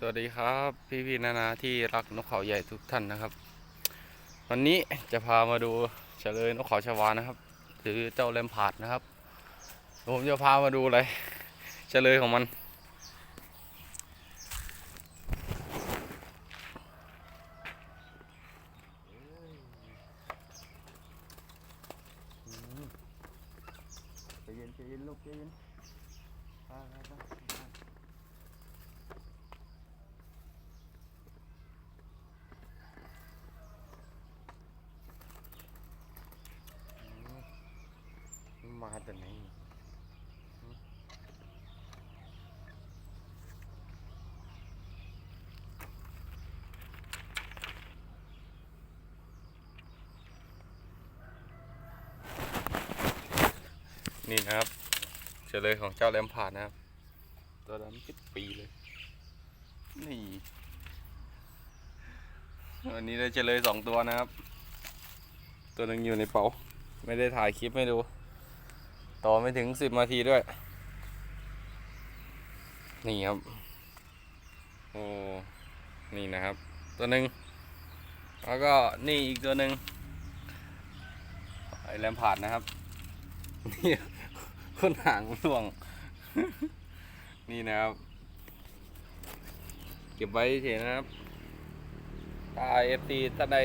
สวัสดีครับ พี่พี่ๆนานาที่รักนกเขาใหญ่ทุกท่านนะครับ วันนี้จะพามาดูเฉลยนกเขาชวานะครับหรือเจ้าแรมพาดนะครับผมจะพามาดูอะไรเฉลยของมัน ใจเย็นใจเย็นลูกใจเย็นไปไปไป มาแต่ไหนนี่นะครับเฉลยของเจ้าแรมพาร์ดนะครับ ตัวนั้นปิดปีเลย นี่ วันนี้ได้เฉลยสองตัวนะครับ ตัวหนึ่งอยู่ในเป๋า ไม่ได้ถ่ายคลิปให้ดู ต่อไม่ถึงสิบนาทีด้วย นี่ครับ โอ้ นี่นะครับ ตัวหนึ่งแล้วก็นี่อีกตัวหนึ่งไอแรมพาดนะครับ นี่คนหางร่วง นี่นะครับ เก็บไว้เฉยนะครับ ถ้าเอฟซีถ้าได้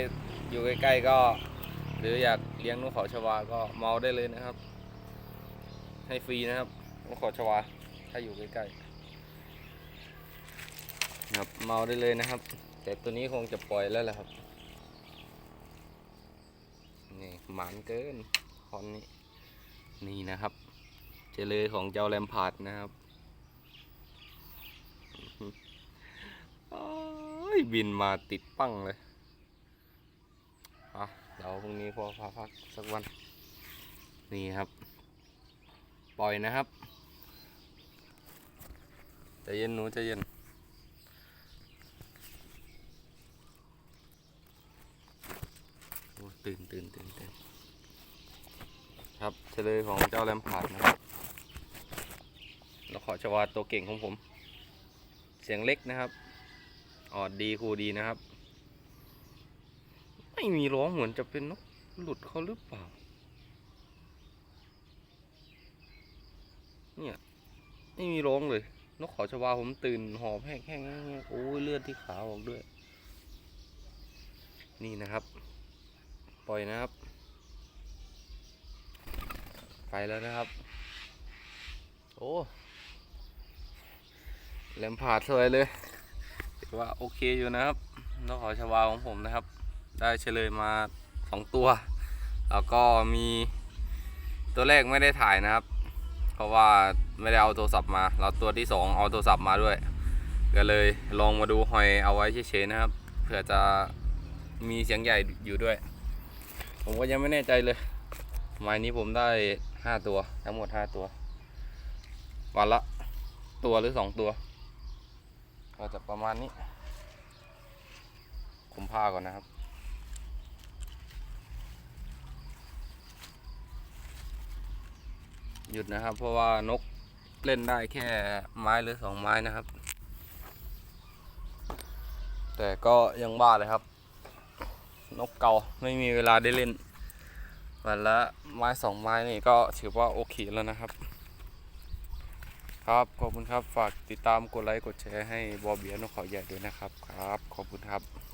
อยู่ใกล้ๆก็ หรืออยากเลี้ยงนกเขาชวาก็เมาได้เลยนะครับ ให้ฟรีนะครับนกเขาชวา ถ้าอยู่ใกล้ๆครับเมาได้เลยนะครับ แต่ตัวนี้คงจะปล่อยแล้วแหละครับ นี่หมานเกินคอนนี้ นี่นะครับเจเลยของเจ้าแรมพาร์ดนะครับอ้ยบินมาติดปั้งเลยอะเดี๋ยวพรุ่งนี้พอพักสักวัน นี่ครับ ปล่อยนะครับใจะเย็นหนูใจะเย็นตื่นตื่นตื่นตื่นครับเฉลยของเจ้าแรมพาดนะครับแล้วขอชวาตัวเก่งของผม เสียงเล็กนะครับ ออดดีคูดีนะครับ ไม่มีร้องเหมือนจะเป็นนกหลุดเขาหรือเปล่า เนี่ย ไม่มีร้องเลย นกขอชวาผมตื่นหอบแห้งแห้งๆโอ้ยเลือดที่ขาออกด้วย นี่นะครับ ปล่อยนะครับ ไปแล้วนะครับ โอ้แหลมผาดสวยเลยถือว่าโอเคอยู่นะครับนกขอชวาของผมนะครับ ได้เฉลยมาสองตัว แล้วก็มีตัวแรกไม่ได้ถ่ายนะครับ เพราะว่าไม่ได้เอาโทรศัพท์มาแล้วตัวที่สองเอาโทรศัพท์มาด้วย ก็เลยลองมาดูหอยเอาไว้เฉยๆนะครับ เผื่อจะมีเสียงใหญ่อยู่ด้วย ผมก็ยังไม่แน่ใจเลยไม้นี้ผมได้ห้าตัว ทั้งหมดห้าตัว วันละตัวหรือสองตัว ก็จะประมาณนี้คุมผ้าก่อนนะครับ หยุดนะครับ เพราะว่านกเล่นได้แค่ไม้หรือสองไม้นะครับ แต่ก็ยังบ้าเลยครับ นกเกาไม่มีเวลาได้เล่น วันละไม้สองไม้นี่ก็ถือว่าโอเคแล้วนะครับ ครับขอบคุณครับฝากติดตามกดไลค์กดแชร์ให้บอเบียนกเขาใหญ่ด้วยนะครับครับ ขอบคุณครับ